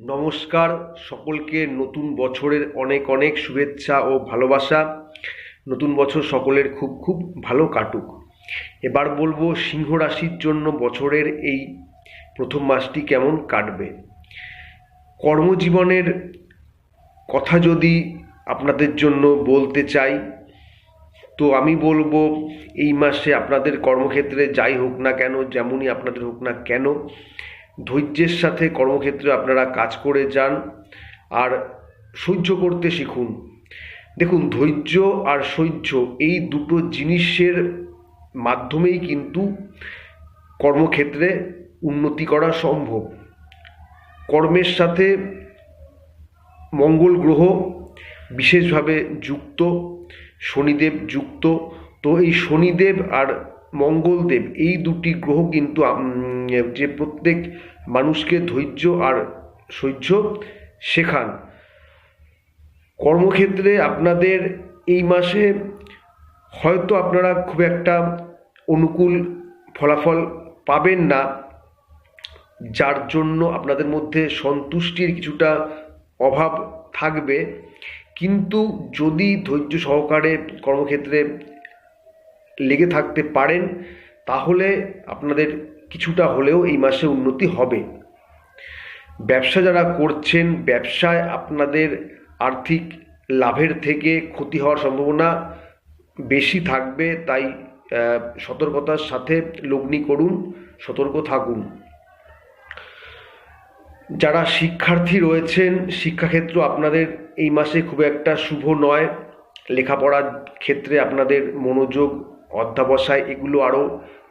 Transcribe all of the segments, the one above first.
নমস্কার সকলকে নতুন বছরের অনেক অনেক শুভেচ্ছা ও ভালোবাসা। নতুন বছর সকলের খুব খুব ভালো কাটুক। এবার বলব সিংহ রাশির জন্য বছরের এই প্রথম মাসটি কেমন কাটবে? কর্মজীবনের কথা যদি আপনাদের জন্য বলতে চাই, তো আমি বলব এই মাসে আপনাদের কর্মক্ষেত্রে যাই হোক না কেন, যেমনই আপনাদের হোক না কেন ধৈর্যের সাথে কর্মক্ষেত্রে আপনারা কাজ করে যান আর সহ্য করতে শিখুন। দেখুন, ধৈর্য আর সহ্য এই দুটো জিনিসের মাধ্যমেই কিন্তু কর্মক্ষেত্রে উন্নতি করা সম্ভব। কর্মের সাথে মঙ্গল গ্রহ বিশেষভাবে যুক্ত, শনিদেব যুক্ত। তো এই শনিদেব আর মঙ্গলদেব, এই দুটি গ্রহ কিন্তু যে প্রত্যেক মানুষকে ধৈর্য আর সহ্য শেখান। কর্মক্ষেত্রে আপনাদের এই মাসে হয়তো আপনারা খুব একটা অনুকূল ফলাফল পাবেন না, যার জন্য আপনাদের মধ্যে সন্তুষ্টির কিছুটা অভাব থাকবে। কিন্তু যদি ধৈর্য সহকারে কর্মক্ষেত্রে লেগে থাকতে পারেন, তাহলে আপনাদের কিছুটা হলেও এই মাসে উন্নতি হবে। ব্যবসা যারা করছেন, ব্যবসায় আপনাদের আর্থিক লাভের থেকে ক্ষতি হওয়ার সম্ভাবনা বেশি থাকবে, তাই সতর্কতার সাথে লগ্নি করুন, সতর্ক থাকুন। যারা শিক্ষার্থী রয়েছেন, শিক্ষাক্ষেত্র আপনাদের এই মাসে খুব একটা শুভ নয়। লেখাপড়ার ক্ষেত্রে আপনাদের মনোযোগ অধ্যাবসায় এগুলো আরও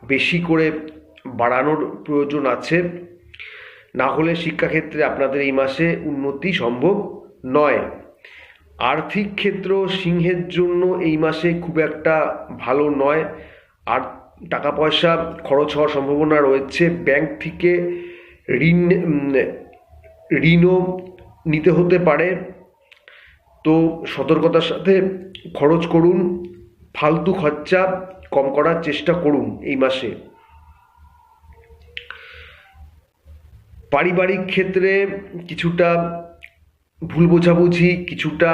বেশি করে বাড়ানোর প্রয়োজন আছে। না হলে শিক্ষাক্ষেত্রে আপনাদের এই মাসে উন্নতি সম্ভব নয়। আর্থিক ক্ষেত্র সিংহের জন্য এই মাসে খুব একটা ভালো নয়। আর টাকা পয়সা খরচ হওয়ার সম্ভাবনা রয়েছে। ব্যাংক থেকে ঋণ, ঋণও নিতে হতে পারে। তো সতর্কতার সাথে খরচ করুন। ফালতু খরচা কম করার চেষ্টা করুন এই মাসে। পারিবারিক ক্ষেত্রে কিছুটা ভুল বোঝাবুঝি, কিছুটা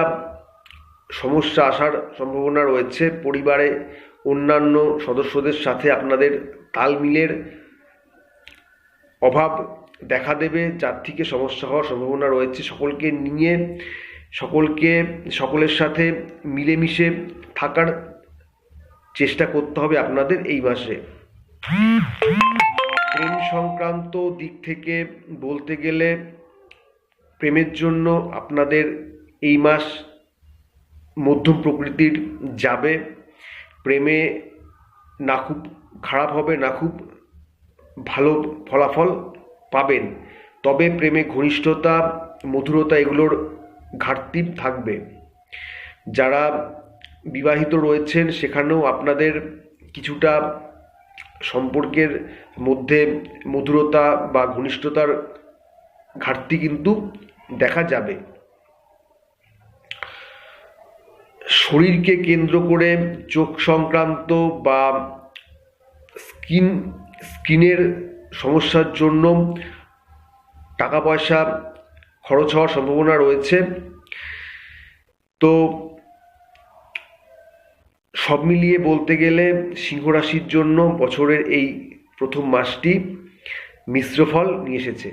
সমস্যা আসার সম্ভাবনা রয়েছে। পরিবারে অন্যান্য সদস্যদের সাথে আপনাদের তাল মিলের অভাব দেখা দেবে, যার থেকে সমস্যা হওয়ার সম্ভাবনা রয়েছে। সকলকে নিয়ে, সকলকে, সকলের সাথে মিলেমিশে থাকার চেষ্টা করতে হবে আপনাদের এই মাসে। প্রেম সংক্রান্ত দিক থেকে বলতে গেলে প্রেমের জন্য আপনাদের এই মাস মধ্যম প্রকৃতির যাবে। প্রেমে না খুব খারাপ হবে, না খুব ভালো ফলাফল পাবেন। তবে প্রেমে ঘনিষ্ঠতা, মধুরতা এগুলোর ঘাটতি থাকবে। যারা বিবাহিত রয়েছেন, সেখানেও আপনাদের কিছুটা সম্পর্কের মধ্যে মধুরতা বা ঘনিষ্ঠতার ঘাটতি কিন্তু দেখা যাবে। শরীরকে কেন্দ্র করে চোখ সংক্রান্ত বা স্কিন, স্কিনের সমস্যার জন্য টাকা পয়সা খরচ হওয়ার সম্ভাবনা রয়েছে। তো সব মিলিয়ে বলতে গেলে সিংহ রাশির জন্য বছরের এই প্রথম মাসটি মিশ্র ফল নিয়ে এসেছে।